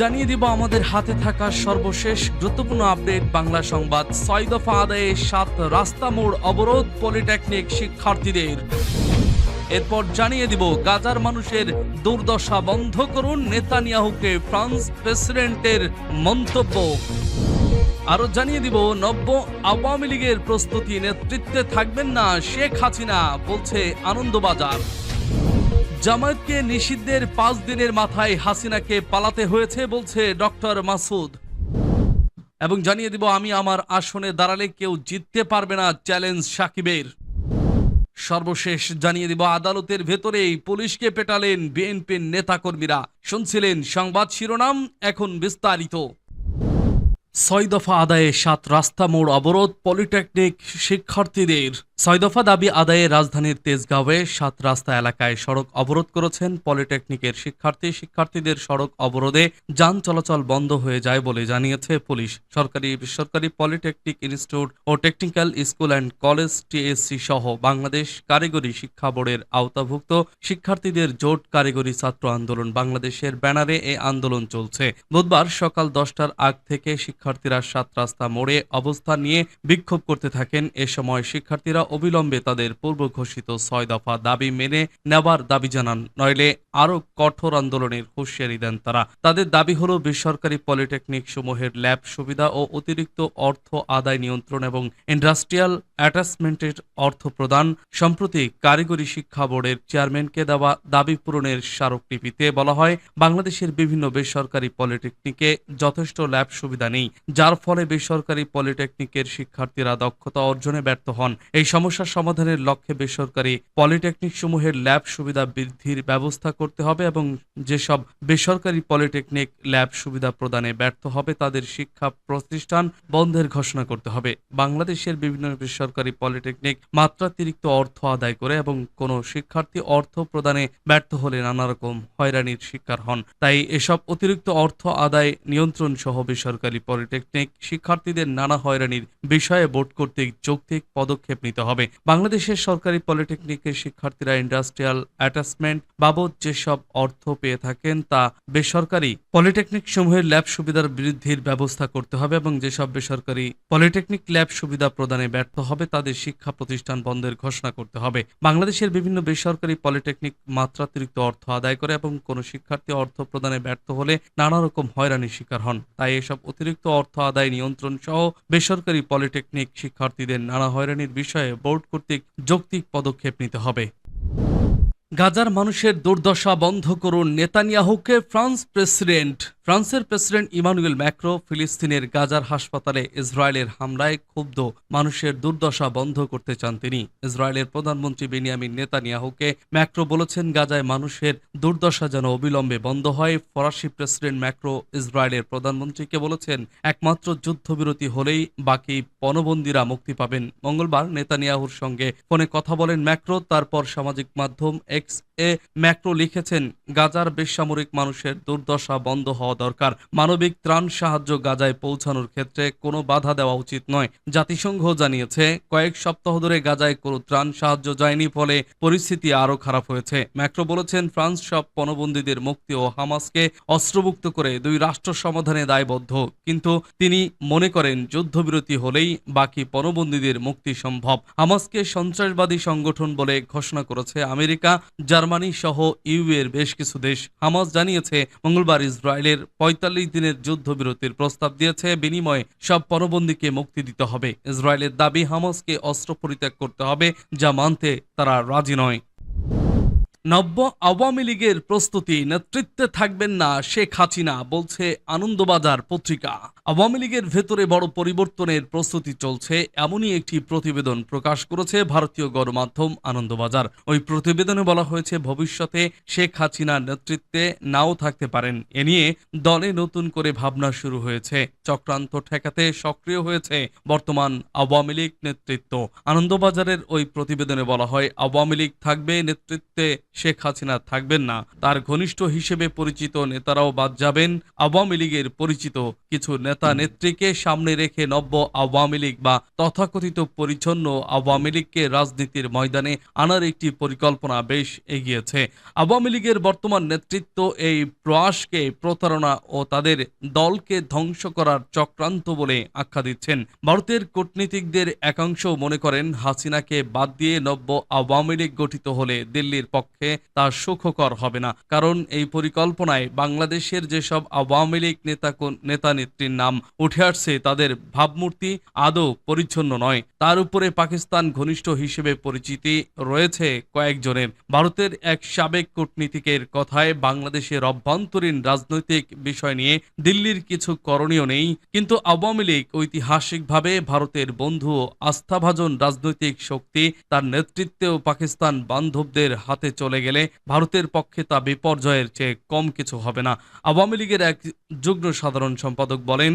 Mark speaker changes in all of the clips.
Speaker 1: জানিয়ে দিব আমাদের হাতে থাকা সর্বশেষ গুরুত্বপূর্ণ আপডেট বাংলা সংবাদ ছয় দফা আদায়ে সাত রাস্তা মোড় অবরোধ পলিটেকনিক শিক্ষার্থীদের এরপর জানিয়ে দিব গাজার মানুষের দুর্দশা বন্ধ করুন নেতানিয়াহুকে ফ্রান্স প্রেসিডেন্টের মন্তব্য আরও জানিয়ে দিব নব্য আওয়ামী লীগের প্রস্তুতি নেতৃত্বে থাকবেন না শেখ হাসিনা বলছে আনন্দবাজার জামায়াতকে নিষিদ্ধের পাঁচ দিনের মাথায় হাসিনাকে পালাতে হয়েছে বলছে ডক্টর মাসুদ এবং জানিয়ে দিব আমি আমার আসনে দাঁড়ালে কেউ জিততে পারবে না চ্যালেঞ্জ সাকিবের সর্বশেষ জানিয়ে দিব আদালতের ভেতরেই পুলিশকে পেটালেন বিএনপির নেতাকর্মীরা শুনছিলেন সংবাদ শিরোনাম এখন বিস্তারিত ছয় দফা আদায়ে সাত রাস্তা মোড় অবরোধ পলিটেকনিক শিক্ষার্থীদের ছয় দফা দাবি আদায়ে রাজধানীর তেজগাঁওয়ে সাত রাস্তা এলাকায় সড়ক অবরোধ করেছেন পলিটেকনিকের শিক্ষার্থী শিক্ষার্থীদের সড়ক অবরোধে যান চলাচল বন্ধ হয়ে যায় বলে জানিয়েছে পুলিশ সরকারি বেসরকারি পলিটেকনিক ইনস্টিটিউট ও technical school and college TSC সহ বাংলাদেশ কারিগরি শিক্ষা বোর্ডের আওতাভুক্ত শিক্ষার্থীদের জোট কারিগরি ছাত্র আন্দোলন বাংলাদেশের ব্যানারে এ আন্দোলন চলছে বুধবার সকাল দশটার আগ থেকে শিক্ষা শিক্ষার্থীরা সাত রাস্তা মোড়ে অবস্থান নিয়ে বিক্ষোভ করতে থাকেন এ সময় শিক্ষার্থীরা অবিলম্বে তাদের পূর্ব ঘোষিত ছয় দফা দাবি মেনে নেওয়ার দাবি জানান নইলে আরও কঠোর আন্দোলনের হুঁশিয়ারি দেন তারা তাদের দাবি হল বেসরকারি পলিটেকনিক সমূহের ল্যাব সুবিধা ও অতিরিক্ত অর্থ আদায় নিয়ন্ত্রণ এবং ইন্ডাস্ট্রিয়াল অ্যাটাচমেন্টের অর্থ প্রদান সম্প্রতি কারিগরি শিক্ষা বোর্ডের চেয়ারম্যানকে দেওয়া দাবি পূরণের স্মারকলিপিতে বলা হয় বাংলাদেশের বিভিন্ন বেসরকারি পলিটেকনিকে যথেষ্ট ল্যাব সুবিধা নেই যার ফলে বেসরকারি পলিটেকনিকের শিক্ষার্থীরা দক্ষতা অর্জনে ব্যর্থ হন এই সমস্যার সমাধানের লক্ষ্যে বেসরকারি পলিটেকনিক সমূহের ল্যাব সুবিধা বৃদ্ধির ব্যবস্থা করতে হবে এবং যেসব বেসরকারি পলিটেকনিক ল্যাব সুবিধা প্রদানে ব্যর্থ হবে তাদের শিক্ষা প্রতিষ্ঠান বন্ধের ঘোষণা করতে হবে বাংলাদেশের বিভিন্ন বেসরকারি পলিটেকনিক মাত্রাতিরিক্ত অর্থ আদায় করে এবং কোনো শিক্ষার্থী অর্থ প্রদানে ব্যর্থ হলে নানা রকম হয়রানির শিকার হন তাই এসব অতিরিক্ত অর্থ আদায় নিয়ন্ত্রণ সহ বেসরকারি পলিটেকনিক পলিটেকনিক শিক্ষার্থীদের নানা হয়রানির বিষয়ে বোর্ড কর্তৃক যৌক্তিক পদক্ষেপ নিতে হবে বাংলাদেশের সরকারি পলিটেকনিকের শিক্ষার্থীরা ইন্ডাস্ট্রিয়াল অ্যাটাচমেন্ট বাবদ যেসব অর্থ পেয়ে থাকেন তা বেসরকারি পলিটেকনিক সমূহের ল্যাব সুবিধার বৃদ্ধির ব্যবস্থা করতে হবে এবং যেসব বেসরকারি পলিটেকনিক ল্যাব সুবিধা প্রদানে ব্যর্থ হবে তাদের শিক্ষা প্রতিষ্ঠান বন্ধের ঘোষণা করতে হবে বাংলাদেশের বিভিন্ন বেসরকারি পলিটেকনিক মাত্রাতিরিক্ত অর্থ আদায় করে এবং কোনো শিক্ষার্থী অর্থ প্রদানে ব্যর্থ হলে নানা রকম হয়রানির শিকার হন তাই এসব অতিরিক্ত অর্থ আদায় নিয়ন্ত্রণ সহ বেসরকারি পলিটেকনিক শিক্ষার্থীদের নানা হয়রানির বিষয়ে বোর্ড কর্তৃক যৌক্তিক পদক্ষেপ নিতে হবে গাজার মানুষের দুর্দশা বন্ধ করুন নেতানিয়াহুকে ফ্রান্স প্রেসিডেন্ট ফ্রান্সের প্রেসিডেন্ট ইমানুয়েল ম্যাক্রো ফিলিস্তিনের গাজার হাসপাতালে ইসরায়েলের হামলায় ক্ষুব্ধ মানুষের দুর্দশা বন্ধ করতে চান তিনি ইসরায়েলের প্রধানমন্ত্রী বেনিয়ামিন নেতানিয়াহুকে ম্যাক্রো বলেছেন গাজায় মানুষের দুর্দশা যেন অবিলম্বে বন্ধ হয় ফরাসি প্রেসিডেন্ট ম্যাক্রো ইসরায়েলের প্রধানমন্ত্রীকে বলেছেন একমাত্র যুদ্ধবিরতি হলেই বাকি পণবন্দীরা মুক্তি পাবেন মঙ্গলবার নেতানিয়াহুর সঙ্গে ফোনে কথা বলেন ম্যাক্রো তারপর সামাজিক মাধ্যম এক্স এ ম্যাক্রো লিখেছেন গাজার বেসামরিক মানুষের দুর্দশা বন্ধ হওয়া দরকার মানবিক ত্রাণ সাহায্য গাজায় পৌঁছানোর ক্ষেত্রে কোনো বাধা দেওয়া উচিত নয় জাতিসংঘ জানিয়েছে কয়েক সপ্তাহ ধরে গাজায় কোনো ত্রাণ সাহায্য যায়নি ফলে পরিস্থিতি আরও খারাপ হয়েছে ম্যাক্রো বলেছেন ফ্রান্স সব পণবন্দীদের মুক্তি ও হামাসকে অস্ত্রভুক্ত করে দুই রাষ্ট্র সমাধানে দায়বদ্ধ কিন্তু তিনি মনে করেন যুদ্ধবিরতি হলেই বাকি পণবন্দীদের মুক্তি সম্ভব হামাসকে সন্ত্রাসবাদী সংগঠন বলে ঘোষণা করেছে আমেরিকা জার্মানি সহ ইউএর বেশ কিছু দেশ হামাস জানিয়েছে মঙ্গলবার ইসরায়েলের পঁয়তাল্লিশ দিনের যুদ্ধবিরতির প্রস্তাব দিয়েছে বিনিময়ে সব পরবন্দীকে মুক্তি দিতে হবে ইসরায়েলের দাবি হামাসকে অস্ত্র পরিত্যাগ করতে হবে যা মানতে তারা রাজি নয় নব্য আওয়ামী লীগের প্রস্তুতি নেতৃত্বে থাকবেন না শেখ হাসিনা বলছে আনন্দবাজার পত্রিকা আওয়ামী লীগের ভেতরে বড় পরিবর্তনের প্রস্তুতি চলছে এমনই একটি প্রতিবেদন প্রকাশ করেছে ভারতীয় গণমাধ্যম আনন্দবাজার ওই প্রতিবেদনে বলা হয়েছে ভবিষ্যতে শেখ হাসিনার নেতৃত্বে নাও থাকতে পারেন এ নিয়ে দলে নতুন করে ভাবনা শুরু হয়েছে চক্রান্ত ঠেকাতে সক্রিয় হয়েছে বর্তমান আওয়ামী লীগ নেতৃত্ব আনন্দবাজারের ওই প্রতিবেদনে বলা হয় আওয়ামী লীগ থাকবে নেতৃত্বে শেখ হাসিনা থাকবেন না তার ঘনিষ্ঠ হিসেবে পরিচিত নেতারাও বাদ যাবেন আওয়ামী লীগের পরিচিত কিছু নেতা নেতা নেত্রীকে সামনে রেখে নব্য আওয়ামী লীগ বা তথাকথিত পরিচ্ছন্ন আওয়ামী লীগকে রাজনীতির ময়দানে আনার একটি পরিকল্পনা বেশ এগিয়েছে আওয়ামী লীগের বর্তমান নেতৃত্ব এই প্রয়াসকে প্রতারণা ও তাদের দলকে ধ্বংস করার চক্রান্ত বলে আখ্যা দিচ্ছেন ভারতের কূটনীতিকদের একাংশ মনে করেন হাসিনাকে বাদ দিয়ে নব্য আওয়ামী লীগ গঠিত হলে দিল্লির পক্ষে তা সুখকর হবে না কারণ এই পরিকল্পনায় বাংলাদেশের যেসব আওয়ামী লীগ নেতা নেতা নেত্রীর নাম নাম উঠে আসছে তাদের ভাবমূর্তি আদৌ পরিচ্ছন্ন নয় তার উপরে পাকিস্তান ঘনিষ্ঠ হিসেবে পরিচিতি রয়েছে কয়েকজনের ভারতের এক সাবেক কূটনীতিকের কথায় বাংলাদেশের অভ্যন্তরীণ রাজনৈতিক বিষয় নিয়ে দিল্লির কিছু করণীয় নেই কিন্তু আওয়ামী লীগ ঐতিহাসিকভাবে ভারতের বন্ধু ও আস্থাভাজন রাজনৈতিক শক্তি তার নেতৃত্বেও পাকিস্তান বান্ধবদের হাতে চলে গেলে ভারতের পক্ষে তা বিপর্যয়ের চেয়ে কম কিছু হবে না আওয়ামী লীগের এক যুগ্ম সাধারণ সম্পাদক বলেন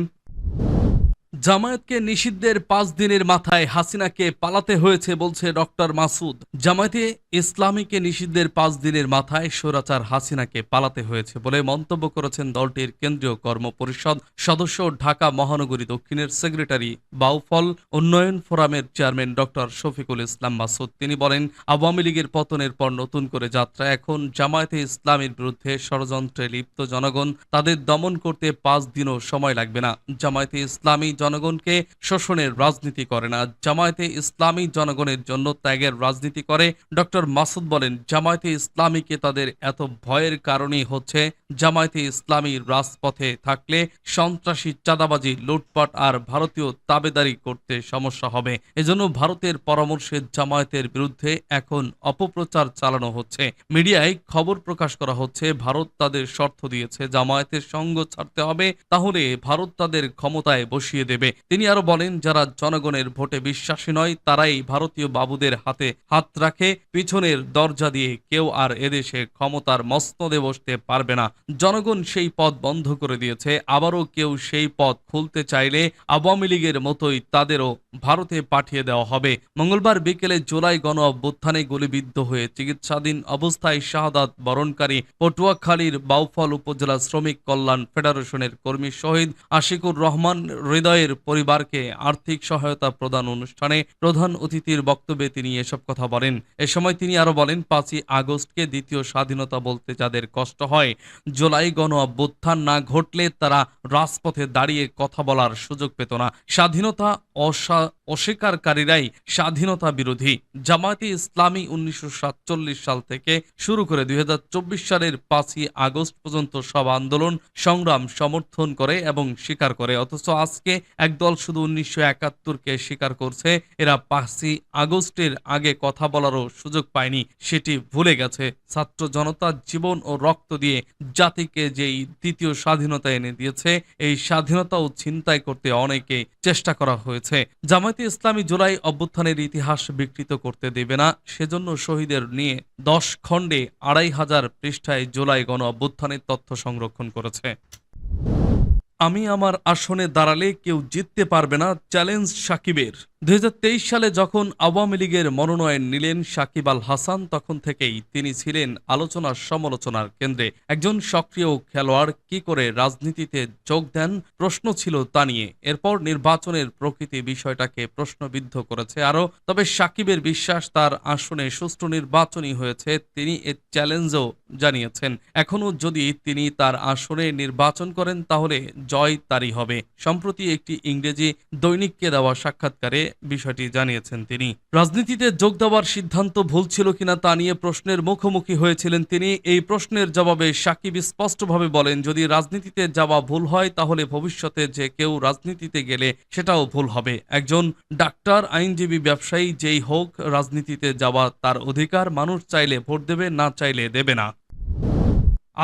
Speaker 1: জামায়াতকে নিষিদ্ধের পাঁচ দিনের মাথায় হাসিনাকে পালাতে হয়েছে বলছে ডক্টর মাসুদ জামায়াতে ইসলামীকে নিষিদ্ধের পাঁচ দিনের মাথায় সৌরাচার হাসিনাকে পালাতে হয়েছে বলে মন্তব্য করেছেন দলটির কেন্দ্রীয় কর্মপরিষদ সদস্য ঢাকা মহানগরী দক্ষিণের সেক্রেটারি বাউফল উন্নয়ন ফোরামের চেয়ারম্যান ডক্টর শফিকুল ইসলাম মাসুদ তিনি বলেন আওয়ামী লীগের পতনের পর নতুন করে যাত্রা এখন জামায়াতে ইসলামের বিরুদ্ধে ষড়যন্ত্রে লিপ্ত জনগণ তাদের দমন করতে পাঁচ দিনও সময় লাগবে না জামায়াতে ইসলামী জনগণকে শোষণের রাজনীতি করে না জামায়াতে ইসলামী জনগণের জন্য ত্যাগের রাজনীতি করে ডক্টর মাসুদ বলেন জামায়াতে ইসলামীকে তাদের এত ভয়ের কারণেই হচ্ছে জামায়াতে ইসলামী রাজপথে থাকলে সন্ত্রাসী চাঁদাবাজি লুটপাট আর ভারতীয় তাবেদারি করতে সমস্যা হবে এজন্য ভারতের পরামর্শে জামায়াতের বিরুদ্ধে এখন অপপ্রচার চালানো হচ্ছে মিডিয়ায় খবর প্রকাশ করা হচ্ছে ভারত তাদের শর্ত দিয়েছে জামায়াতের সঙ্গ ছাড়তে হবে তাহলে ভারত তাদের ক্ষমতায় বসিয়ে দেবে দেবে তিনি আরো বলেন যারা জনগণের ভোটে বিশ্বাসী নয় তারাই ভারতীয় বাবুদের হাতে হাত রাখে পিছনের দরজা দিয়ে কেউ আর এদেশে ক্ষমতার মস্তদে বসতে পারবে না জনগণ সেই পথ বন্ধ করে দিয়েছে আবারও কেউ সেই পথ খুলতে চাইলে আওয়ামী লীগের মতোই তাদেরও ভারতে পাঠিয়ে দেওয়া হবে মঙ্গলবার বিকেলে জোলাই গণ অভ্যুত্থানে গুলিবিদ্ধ হয়ে চিকিৎসাধীন অবস্থায় শাহাদাত বরণকারী পটুয়াখালীর বাউফল উপজেলা শ্রমিক কল্যাণ ফেডারেশনের কর্মী শহীদ আশিকুর রহমান হৃদয়ের পরিবারকে আর্থিক সহায়তা প্রদান অনুষ্ঠানে প্রধান অতিথির বক্তব্যে তিনি এসব কথা বলেন এ সময় তিনি আরো বলেন পাঁচই আগস্টকে দ্বিতীয় স্বাধীনতা বলতে যাদের কষ্ট হয় জোলাই গণ অভ্যুত্থান না ঘটলে তারা রাজপথে দাঁড়িয়ে কথা বলার সুযোগ পেত না স্বাধীনতা অসা how অস্বীকারকারীরাই স্বাধীনতা বিরোধী জামায়াতে ইসলামী উনিশশো সাল থেকে শুরু করে দুই সালের পাঁচই আগস্ট পর্যন্ত সব আন্দোলন সংগ্রাম সমর্থন করে এবং স্বীকার করে অথচ আজকে একদল শুধু উনিশশো একাত্তরকে স্বীকার করছে এরা পাঁচই আগস্টের আগে কথা বলারও সুযোগ পায়নি সেটি ভুলে গেছে ছাত্র জনতা জীবন ও রক্ত দিয়ে জাতিকে যেই দ্বিতীয় স্বাধীনতা এনে দিয়েছে এই স্বাধীনতাও ছিনতাই করতে অনেকে চেষ্টা করা হয়েছে জামায়াত জামায়াতে ইসলামী জুলাই অভ্যুত্থানের ইতিহাস বিকৃত করতে দেবে না সেজন্য শহীদের নিয়ে দশ খণ্ডে আড়াই হাজার পৃষ্ঠায় জুলাই গণ অভ্যুত্থানের তথ্য সংরক্ষণ করেছে আমি আমার আসনে দাঁড়ালে কেউ জিততে পারবে না চ্যালেঞ্জ সাকিবের দু সালে যখন আওয়ামী লীগের মনোনয়ন নিলেন সাকিব আল হাসান তখন থেকেই তিনি ছিলেন আলোচনার সমালোচনার কেন্দ্রে একজন সক্রিয় খেলোয়াড় কি করে রাজনীতিতে যোগ দেন প্রশ্ন ছিল তা নিয়ে এরপর নির্বাচনের প্রকৃতি বিষয়টাকে প্রশ্নবিদ্ধ করেছে আরও তবে সাকিবের বিশ্বাস তার আসনে সুষ্ঠু নির্বাচনই হয়েছে তিনি এ চ্যালেঞ্জও জানিয়েছেন এখনও যদি তিনি তার আসনে নির্বাচন করেন তাহলে জয় তারই হবে সম্প্রতি একটি ইংরেজি দৈনিককে দেওয়া সাক্ষাৎকারে বিষয়টি জানিয়েছেন তিনি রাজনীতিতে যোগ দেওয়ার সিদ্ধান্ত ভুল ছিল কিনা তা নিয়ে প্রশ্নের মুখোমুখি হয়েছিলেন তিনি এই প্রশ্নের জবাবে সাকিব স্পষ্টভাবে বলেন যদি রাজনীতিতে যাওয়া ভুল হয় তাহলে ভবিষ্যতে যে কেউ রাজনীতিতে গেলে সেটাও ভুল হবে একজন ডাক্তার আইনজীবী ব্যবসায়ী যেই হোক রাজনীতিতে যাওয়া তার অধিকার মানুষ চাইলে ভোট দেবে না চাইলে দেবে না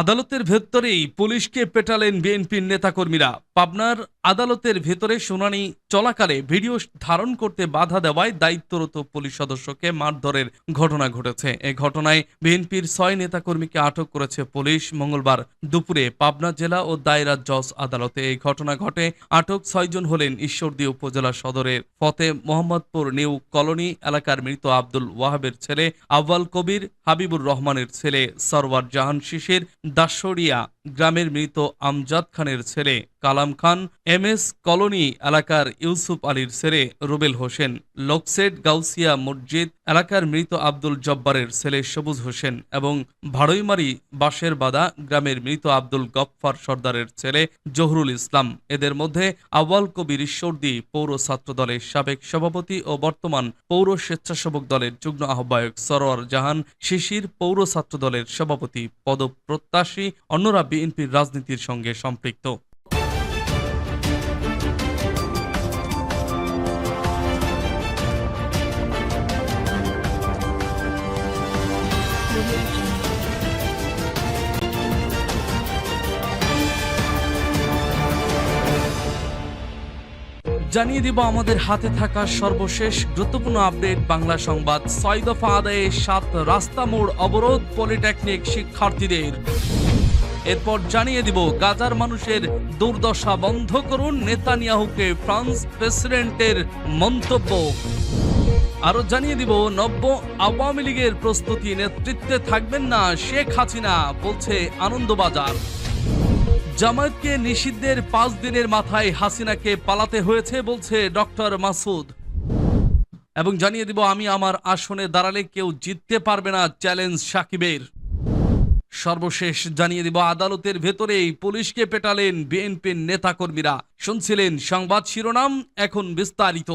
Speaker 1: আদালতের ভেতরেই পুলিশকে পেটালেন বিএনপির নেতাকর্মীরা পাবনার আদালতের ভেতরে শুনানি চলাকালে ভিডিও ধারণ করতে বাধা দেওয়ায় দায়িত্বরত পুলিশ সদস্যকে মারধরের ঘটনা ঘটেছে এ ঘটনায় বিএনপির ছয় নেতাকর্মীকে আটক করেছে পুলিশ মঙ্গলবার দুপুরে পাবনা জেলা ও দায়রা জজ আদালতে এই ঘটনা ঘটে আটক ছয়জন হলেন ঈশ্বরদী উপজেলা সদরের ফতে মোহাম্মদপুর নিউ কলোনি এলাকার মৃত আব্দুল ওয়াহাবের ছেলে আব্বাল কবির হাবিবুর রহমানের ছেলে সরওয়ার জাহান শিশির দাসরিয়া গ্রামের মৃত আমজাদ খানের ছেলে Kalam Khan M S colony এলাকার ইউসুফ আলীর ছেলে রুবেল হোসেন লোকসেট গাউসিয়া মসজিদ এলাকার মৃত আব্দুল জব্বারের ছেলে সবুজ হোসেন এবং ভাড়ইমারি বাঁশের বাদা গ্রামের মৃত আব্দুল গফফার সর্দারের ছেলে জহরুল ইসলাম এদের মধ্যে আওয়াল কবির ঈশ্বরদী পৌর ছাত্র দলের সাবেক সভাপতি ও বর্তমান পৌর স্বেচ্ছাসেবক দলের যুগ্ম আহ্বায়ক সরোয়ার জাহান শিশির পৌর ছাত্র দলের সভাপতি পদপ্রত্যাশী অন্যরা বিএনপির রাজনীতির সঙ্গে সম্পৃক্ত জানিয়ে দিব আমাদের হাতে থাকা সর্বশেষ গুরুত্বপূর্ণ আপডেট বাংলা সংবাদ ছয় দফা আদায়ে সাত রাস্তা মোড় অবরোধ পলিটেকনিক শিক্ষার্থীদের এরপর জানিয়ে দিব গাজার মানুষের দুর্দশা বন্ধ করুন নেতানিয়াহুকে ফ্রান্স প্রেসিডেন্টের মন্তব্য আরও জানিয়ে দিব নব্য আওয়ামী লীগের প্রস্তুতি নেতৃত্বে থাকবেন না শেখ হাসিনা বলছে আনন্দবাজার জামায়াতকে নিষিদ্ধের পাঁচ দিনের মাথায় হাসিনাকে পালাতে হয়েছে বলছে ডক্টর মাসুদ এবং জানিয়ে দিব আমি আমার আসনে দাঁড়ালে কেউ জিততে পারবে না চ্যালেঞ্জ সাকিবের সর্বশেষ জানিয়ে দিব আদালতের ভেতরেই পুলিশকে পেটালেন বিএনপির নেতাকর্মীরা শুনছিলেন সংবাদ শিরোনাম এখন বিস্তারিত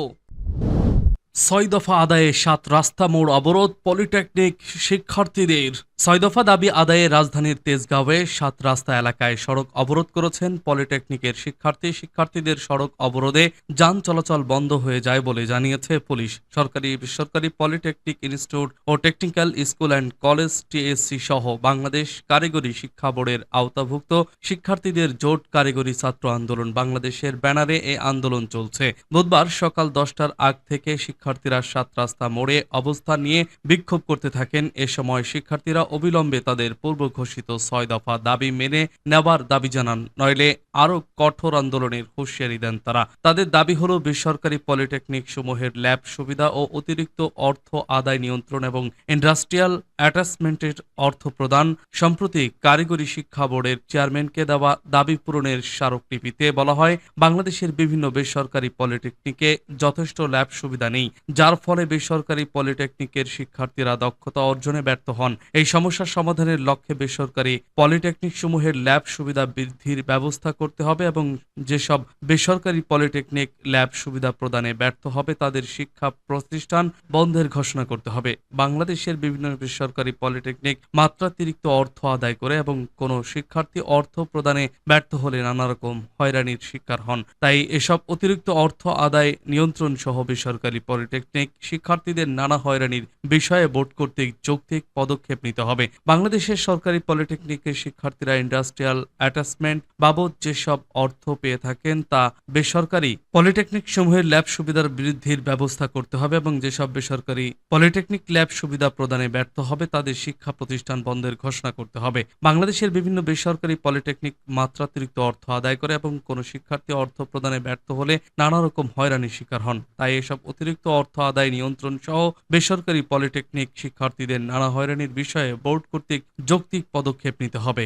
Speaker 1: ছয় দফা আদায়ে সাত রাস্তা মোড় অবরোধ পলিটেকনিক শিক্ষার্থীদের ছয় দফা দাবি আদায়ে রাজধানীর তেজগাঁওয়ে সাত রাস্তা এলাকায় সড়ক অবরোধ করেছেন পলিটেকনিকের শিক্ষার্থী শিক্ষার্থীদের সড়ক অবরোধে যান চলাচল বন্ধ হয়ে যায় বলে জানিয়েছে পুলিশ সরকারি বেসরকারি পলিটেকনিক ইনস্টিটিউট ও technical school and college TSC সহ বাংলাদেশ কারিগরি শিক্ষা বোর্ডের আওতাভুক্ত শিক্ষার্থীদের জোট কারিগরি ছাত্র আন্দোলন বাংলাদেশের ব্যানারে এ আন্দোলন চলছে বুধবার সকাল দশটার আগ থেকে শিক্ষার্থীরা সাত রাস্তা মোড়ে অবস্থান নিয়ে বিক্ষোভ করতে থাকেন এ সময় শিক্ষার্থীরা অবিলম্বে তাদের পূর্ব ঘোষিত ছয় দফা দাবি মেনে নেওয়ার দাবি জানান নইলে আরও কঠোর আন্দোলনের হুঁশিয়ারি দেন তারা তাদের দাবি হল বেসরকারি পলিটেকনিক সমূহের ল্যাব সুবিধা ও অতিরিক্ত অর্থ আদায় নিয়ন্ত্রণ এবং ইন্ডাস্ট্রিয়াল অ্যাটাচমেন্টের অর্থ প্রদান সম্প্রতি কারিগরি শিক্ষা বোর্ডের চেয়ারম্যানকে দেওয়া দাবি পূরণের স্মারকলিপিতে বলা হয় বাংলাদেশের বিভিন্ন বেসরকারি পলিটেকনিকে যথেষ্ট ল্যাব সুবিধা নেই যার ফলে বেসরকারি পলিটেকনিকের শিক্ষার্থীরা দক্ষতা অর্জনে ব্যর্থ হন এই সমস্যার সমাধানের লক্ষ্যে বেসরকারি পলিটেকনিক সমূহের ল্যাব সুবিধা বৃদ্ধির ব্যবস্থা করতে হবে এবং যেসব বেসরকারি পলিটেকনিক ল্যাব সুবিধা প্রদানে ব্যর্থ হবে তাদের শিক্ষা প্রতিষ্ঠান বন্ধের ঘোষণা করতে হবে বাংলাদেশের বিভিন্ন বিশ্ব বেসরকারি পলিটেকনিক মাত্রাতিরিক্ত অর্থ আদায় করে এবং কোনো শিক্ষার্থী অর্থ প্রদানে ব্যর্থ হলে নানা রকম হয়রানির শিকার হন তাই এসব অতিরিক্ত অর্থ আদায় নিয়ন্ত্রণ সহ বেসরকারি পলিটেকনিক শিক্ষার্থীদের নানা হয়রানির বিষয়ে বোর্ড কর্তৃক যৌক্তিক পদক্ষেপ নিতে হবে বাংলাদেশের সরকারি পলিটেকনিকের শিক্ষার্থীরা ইন্ডাস্ট্রিয়াল অ্যাটাচমেন্ট বাবদ যেসব অর্থ পেয়ে থাকেন তা বেসরকারি পলিটেকনিক সমূহের ল্যাব সুবিধার বৃদ্ধির ব্যবস্থা করতে হবে এবং যেসব বেসরকারি পলিটেকনিক ল্যাব সুবিধা প্রদানে ব্যর্থ হবে হবে তাদের শিক্ষা প্রতিষ্ঠান বন্ধের ঘোষণা করতে হবে বাংলাদেশের বিভিন্ন বেসরকারি পলিটেকনিক মাত্রাতিরিক্ত অর্থ আদায় করে এবং কোনো শিক্ষার্থী অর্থ প্রদানে ব্যর্থ হলে নানা রকম হয়রানির শিকার হন তাই এসব অতিরিক্ত অর্থ আদায় নিয়ন্ত্রণ সহ বেসরকারি পলিটেকনিক শিক্ষার্থীদের নানা হয়রানির বিষয়ে বোর্ড কর্তৃক যৌক্তিক পদক্ষেপ নিতে হবে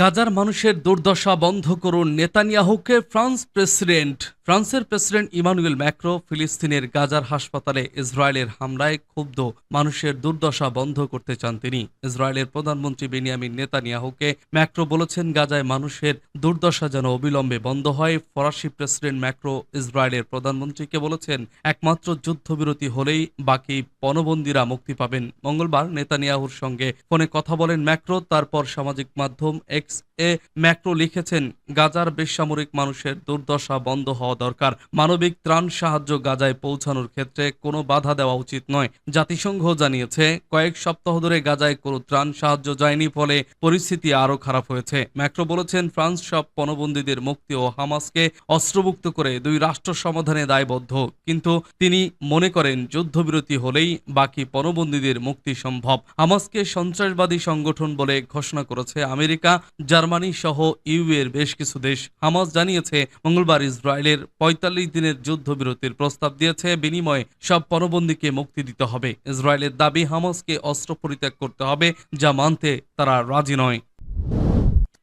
Speaker 1: গাজার মানুষের দুর্দশা বন্ধ করুন নেতানিয়াহুকে ফ্রান্স প্রেসিডেন্ট ফ্রান্সের প্রেসিডেন্ট ইমানুয়েল ম্যাক্রো ফিলিস্তিনের গাজার হাসপাতালে ইসরায়েলের হামলায় ক্ষুব্ধ মানুষের দুর্দশা বন্ধ করতে চান তিনি ইসরায়েলের প্রধানমন্ত্রী বেনিয়ামিন নেতানিয়াহুকে ম্যাক্রো বলেছেন গাজায় মানুষের দুর্দশা যেন অবিলম্বে বন্ধ হয় ফরাসি প্রেসিডেন্ট ম্যাক্রো ইসরায়েলের প্রধানমন্ত্রীকে বলেছেন একমাত্র যুদ্ধবিরতি হলেই বাকি পণবন্দীরা মুক্তি পাবেন মঙ্গলবার নেতানিয়াহুর সঙ্গে ফোনে কথা বলেন ম্যাক্রো তারপর সামাজিক মাধ্যম এক্স এ ম্যাক্রো লিখেছেন গাজার বেসামরিক মানুষের দুর্দশা বন্ধ হওয়া হওয়া দরকার মানবিক ত্রাণ সাহায্য গাজায় পৌঁছানোর ক্ষেত্রে কোনো বাধা দেওয়া উচিত নয় জাতিসংঘ জানিয়েছে কয়েক সপ্তাহ ধরে গাজায় কোনো ত্রাণ সাহায্য যায়নি ফলে পরিস্থিতি আরও খারাপ হয়েছে ম্যাক্রো বলেছেন ফ্রান্স সব পণবন্দীদের মুক্তি ও হামাসকে অস্ত্রভুক্ত করে দুই রাষ্ট্র সমাধানে দায়বদ্ধ কিন্তু তিনি মনে করেন যুদ্ধবিরতি হলেই বাকি পণবন্দীদের মুক্তি সম্ভব হামাসকে সন্ত্রাসবাদী সংগঠন বলে ঘোষণা করেছে আমেরিকা জার্মানি সহ ইউএর বেশ কিছু দেশ হামাস জানিয়েছে মঙ্গলবার ইসরায়েলের ৪৫ দিনের যুদ্ধবিরতির প্রস্তাব দিয়েছে বিনিময়ে সব পরবন্দীকে মুক্তি দিতে হবে ইসরায়েলের দাবি হামাসকে অস্ত্র পরিত্যাগ করতে হবে যা মানতে তারা রাজি নয়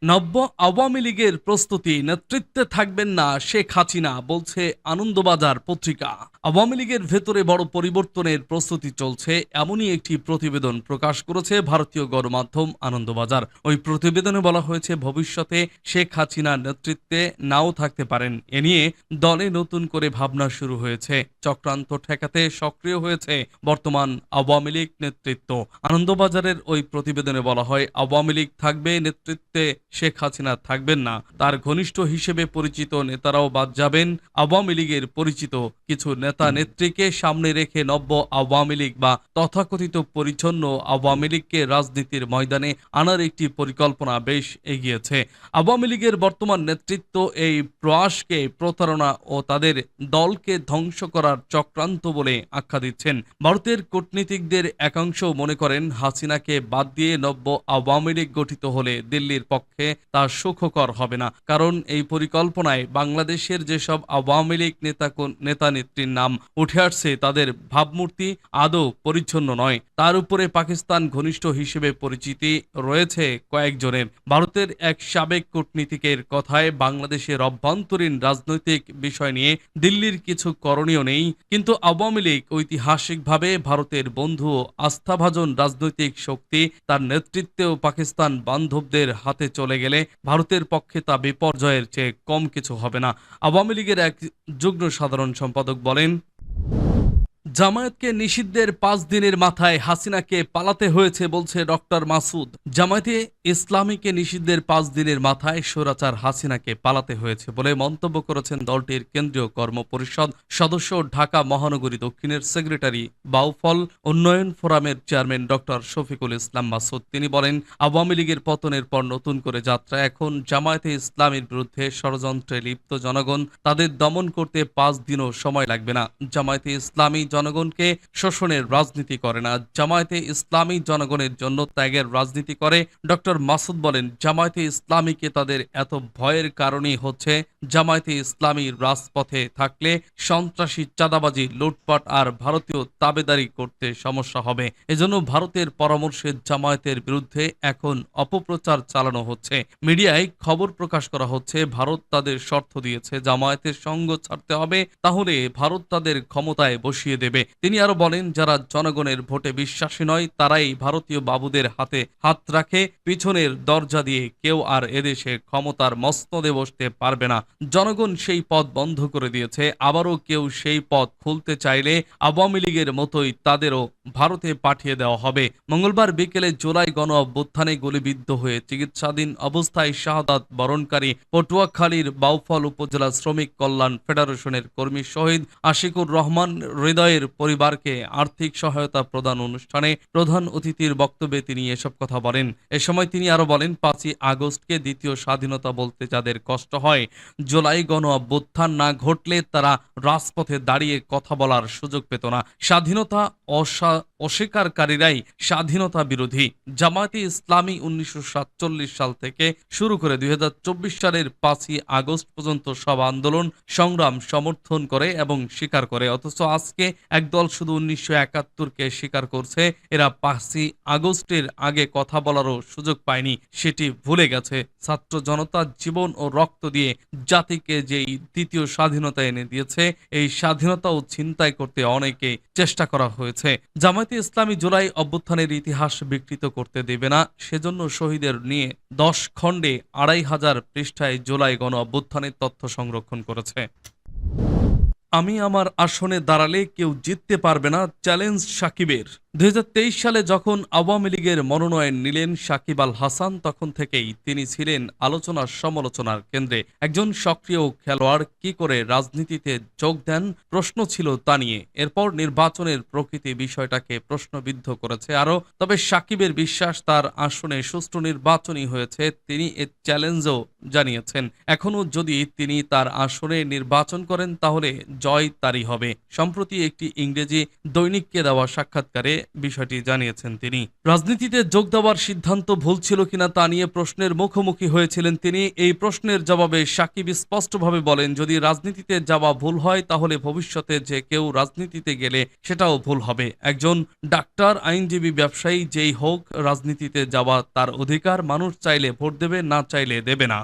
Speaker 1: নব্য আওয়ামী লীগের প্রস্তুতি নেতৃত্বে থাকবেন না শেখ হাসিনা বলছে আনন্দবাজার পত্রিকা আওয়ামী লীগের ভেতরে বড় পরিবর্তনের প্রস্তুতি চলছে এমনই একটি প্রতিবেদন প্রকাশ করেছে ভারতীয় গণমাধ্যম আনন্দবাজার ওই প্রতিবেদনে বলা হয়েছে ভবিষ্যতে শেখ হাসিনার নেতৃত্বে নাও থাকতে পারেন এ নিয়ে দলে নতুন করে ভাবনা শুরু হয়েছে চক্রান্ত ঠেকাতে সক্রিয় হয়েছে বর্তমান আওয়ামী লীগ নেতৃত্ব আনন্দবাজারের ওই প্রতিবেদনে বলা হয় আওয়ামী লীগ থাকবে নেতৃত্বে শেখ হাসিনা থাকবেন না তার ঘনিষ্ঠ হিসেবে পরিচিত নেতারাও বাদ যাবেন আওয়ামী লীগের পরিচিত কিছু নেতা নেত্রীকে সামনে রেখে নব্য আওয়ামী লীগ বা তথাকথিত পরিচ্ছন্ন আওয়ামী লীগকে রাজনীতির ময়দানে আনার একটি পরিকল্পনা বেশ এগিয়েছে আওয়ামী লীগের বর্তমান নেতৃত্ব এই প্রয়াসকে প্রতারণা ও তাদের দলকে ধ্বংস করার চক্রান্ত বলে আখ্যা দিচ্ছেন ভারতের কূটনীতিকদের একাংশ মনে করেন হাসিনাকে বাদ দিয়ে নব্য আওয়ামী লীগ গঠিত হলে দিল্লির পক্ষে পক্ষে তা সুখকর হবে না কারণ এই পরিকল্পনায় বাংলাদেশের যেসব আওয়ামী লীগ নেতা নেতা নেত্রীর নাম উঠে আসছে তাদের ভাবমূর্তি আদৌ পরিচ্ছন্ন নয় তার উপরে পাকিস্তান ঘনিষ্ঠ হিসেবে পরিচিতি রয়েছে কয়েকজনের ভারতের এক সাবেক কূটনীতিকের কথায় বাংলাদেশের অভ্যন্তরীণ রাজনৈতিক বিষয় নিয়ে দিল্লির কিছু করণীয় নেই কিন্তু আওয়ামী লীগ ঐতিহাসিকভাবে ভারতের বন্ধু আস্থাভাজন রাজনৈতিক শক্তি তার নেতৃত্বেও পাকিস্তান বান্ধবদের হাতে চলে চলে গেলে ভারতের পক্ষে তা বিপর্যয়ের চেয়ে কম কিছু হবে না আওয়ামী লীগের এক যুগ্ম সাধারণ সম্পাদক বলেন জামায়াতকে নিষিদ্ধের পাঁচ দিনের মাথায় হাসিনাকে পালাতে হয়েছে বলছে ডক্টর মাসুদ জামায়াতে ইসলামীকে নিষিদ্ধের পাঁচ দিনের মাথায় স্বৈরাচার হাসিনাকে পালাতে হয়েছে বলে মন্তব্য করেছেন দলটির কেন্দ্রীয় কর্মপরিষদ সদস্য ঢাকা মহানগরী দক্ষিণের সেক্রেটারি বাউফল উন্নয়ন ফোরামের চেয়ারম্যান ডক্টর শফিকুল ইসলাম মাসুদ তিনি বলেন আওয়ামী লীগের পতনের পর নতুন করে যাত্রা এখন জামায়াতে ইসলামের বিরুদ্ধে ষড়যন্ত্রে লিপ্ত জনগণ তাদের দমন করতে পাঁচ দিনও সময় লাগবে না জামায়াতে ইসলামী জনগণকে শোষণের রাজনীতি করে না জামায়াতে ইসলামী জনগণের জন্য ত্যাগের রাজনীতি করে ডক্টর মাসুদ বলেন জামায়াতে ইসলামীকে তাদের এত ভয়ের কারণেই হচ্ছে জামায়াতে ইসলামী রাজপথে থাকলে সন্ত্রাসী চাঁদাবাজি লুটপাট আর ভারতীয় তাবেদারি করতে সমস্যা হবে এজন্য ভারতের পরামর্শে জামায়াতের বিরুদ্ধে এখন অপপ্রচার চালানো হচ্ছে মিডিয়ায় খবর প্রকাশ করা হচ্ছে ভারত তাদের শর্ত দিয়েছে জামায়াতের সঙ্গ ছাড়তে হবে তাহলে ভারত তাদের ক্ষমতায় বসিয়ে দেবে তিনি আরো বলেন যারা জনগণের ভোটে বিশ্বাসী নয় তারাই ভারতীয় বাবুদের হাতে হাত রাখে পিছনের দরজা দিয়ে কেউ আর এদেশে ক্ষমতার মস্তদে বসতে পারবে না জনগণ সেই পথ বন্ধ করে দিয়েছে আবারও কেউ সেই পথ খুলতে চাইলে আওয়ামী লীগের মতোই তাদেরও ভারতে পাঠিয়ে দেওয়া হবে মঙ্গলবার বিকেলে জোলাই গণ অভ্যুত্থানে গুলিবিদ্ধ হয়ে চিকিৎসাধীন অবস্থায় শাহাদাত বরণকারী পটুয়াখালীর বাউফল উপজেলা শ্রমিক কল্যাণ ফেডারেশনের কর্মী শহীদ আশিকুর রহমান হৃদয় পর্যায়ের পরিবারকে আর্থিক সহায়তা প্রদান অনুষ্ঠানে প্রধান অতিথির বক্তব্যে তিনি এসব কথা বলেন এ সময় তিনি আরো বলেন পাঁচই আগস্টকে দ্বিতীয় স্বাধীনতা বলতে যাদের কষ্ট হয় জোলাই গণ অভ্যুত্থান না ঘটলে তারা রাজপথে দাঁড়িয়ে কথা বলার সুযোগ পেত না স্বাধীনতা অসা অস্বীকারীরাই স্বাধীনতা বিরোধী জামায়াতে ইসলামী উনিশশো সাল থেকে শুরু করে দুই সালের পাঁচই আগস্ট পর্যন্ত সব আন্দোলন সংগ্রাম সমর্থন করে এবং স্বীকার করে অথচ আজকে একদল শুধু উনিশশো একাত্তরকে স্বীকার করছে এরা পাঁচই আগস্টের আগে কথা বলারও সুযোগ পায়নি সেটি ভুলে গেছে ছাত্র জনতার জীবন ও রক্ত দিয়ে জাতিকে যেই দ্বিতীয় স্বাধীনতা এনে দিয়েছে এই স্বাধীনতা ও ছিনতাই করতে অনেকে চেষ্টা করা হয়েছে জামায়াতে ইসলামী জুলাই অভ্যুত্থানের ইতিহাস বিকৃত করতে দেবে না সেজন্য শহীদের নিয়ে দশ খণ্ডে আড়াই হাজার পৃষ্ঠায় জুলাই গণ অভ্যুত্থানের তথ্য সংরক্ষণ করেছে আমি আমার আসনে দাঁড়ালে কেউ জিততে পারবে না চ্যালেঞ্জ সাকিবের দুই সালে যখন আওয়ামী লীগের মনোনয়ন নিলেন সাকিব আল হাসান তখন থেকেই তিনি ছিলেন আলোচনার সমালোচনার কেন্দ্রে একজন সক্রিয় খেলোয়াড় কি করে রাজনীতিতে যোগ দেন প্রশ্ন ছিল তা নিয়ে এরপর নির্বাচনের প্রকৃতি বিষয়টাকে প্রশ্নবিদ্ধ করেছে আরও তবে সাকিবের বিশ্বাস তার আসনে সুষ্ঠু নির্বাচনই হয়েছে তিনি এ চ্যালেঞ্জও জানিয়েছেন এখনও যদি তিনি তার আসনে নির্বাচন করেন তাহলে জয় তারই হবে সম্প্রতি একটি ইংরেজি দৈনিককে দেওয়া সাক্ষাৎকারে বিষয়টি জানিয়েছেন তিনি রাজনীতিতে যোগ দেওয়ার সিদ্ধান্ত ভুল ছিল কিনা তা নিয়ে প্রশ্নের মুখোমুখি হয়েছিলেন তিনি এই প্রশ্নের জবাবে সাকিব স্পষ্টভাবে বলেন যদি রাজনীতিতে যাওয়া ভুল হয় তাহলে ভবিষ্যতে যে কেউ রাজনীতিতে গেলে সেটাও ভুল হবে একজন ডাক্তার আইনজীবী ব্যবসায়ী যেই হোক রাজনীতিতে যাওয়া তার অধিকার মানুষ চাইলে ভোট দেবে না চাইলে দেবে না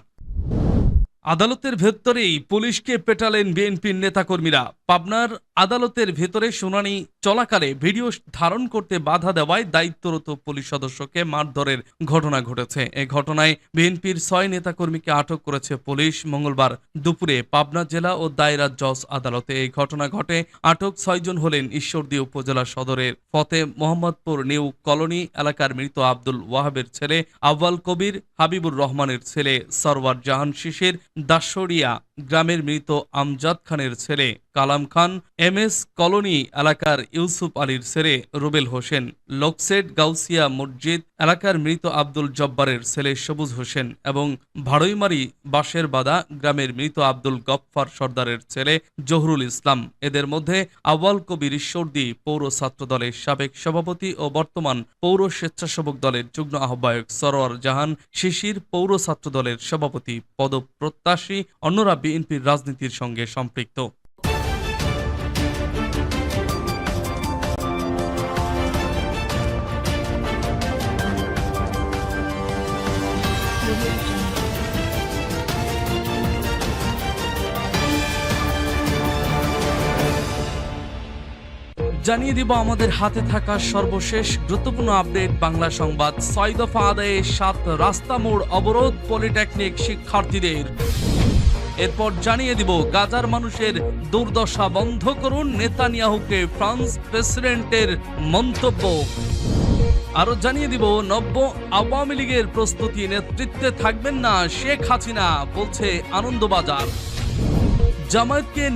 Speaker 1: আদালতের ভেতরেই পুলিশকে পেটালেন বিএনপির নেতাকর্মীরা পাবনার আদালতের ভেতরে শুনানি চলাকালে ভিডিও ধারণ করতে বাধা দেওয়ায় দায়িত্বরত পুলিশ সদস্যকে মারধরের ঘটনা ঘটেছে এ ঘটনায় বিএনপির ছয় নেতাকর্মীকে আটক করেছে পুলিশ মঙ্গলবার দুপুরে পাবনা জেলা ও দায়রা জজ আদালতে এই ঘটনা ঘটে আটক ছয়জন হলেন ঈশ্বরদী উপজেলা সদরের ফতে মোহাম্মদপুর নিউ কলোনি এলাকার মৃত আব্দুল ওয়াহাবের ছেলে আব্বাল কবির হাবিবুর রহমানের ছেলে সরওয়ার জাহান শিশির দাসরিয়া গ্রামের মৃত আমজাদ খানের ছেলে Kalam Khan M S colony এলাকার ইউসুফ আলীর ছেলে রুবেল হোসেন লোকসেট গাউসিয়া মসজিদ এলাকার মৃত আব্দুল জব্বারের ছেলে সবুজ হোসেন এবং ভাড়ইমারি বাঁশের বাদা গ্রামের মৃত আব্দুল গফফার সর্দারের ছেলে জহরুল ইসলাম এদের মধ্যে আওয়াল কবির ঈশ্বরদী পৌর ছাত্র দলের সাবেক সভাপতি ও বর্তমান পৌর স্বেচ্ছাসেবক দলের যুগ্ম আহ্বায়ক সরোয়ার জাহান শিশির পৌর ছাত্র দলের সভাপতি পদপ্রত্যাশী অন্যরা বিএনপির রাজনীতির সঙ্গে সম্পৃক্ত জানিয়ে দিব আমাদের হাতে থাকা সর্বশেষ গুরুত্বপূর্ণ আপডেট বাংলা সংবাদ ছয় দফা আদায়ে সাত রাস্তা মোড় অবরোধ পলিটেকনিক শিক্ষার্থীদের এরপর জানিয়ে দিব গাজার মানুষের দুর্দশা বন্ধ করুন নেতানিয়াহুকে ফ্রান্স প্রেসিডেন্টের মন্তব্য আরো জানিয়ে দিব নব্য আওয়ামী লীগের প্রস্তুতি নেতৃত্বে থাকবেন না শেখ হাসিনা বলছে আনন্দবাজার জামায়াতকে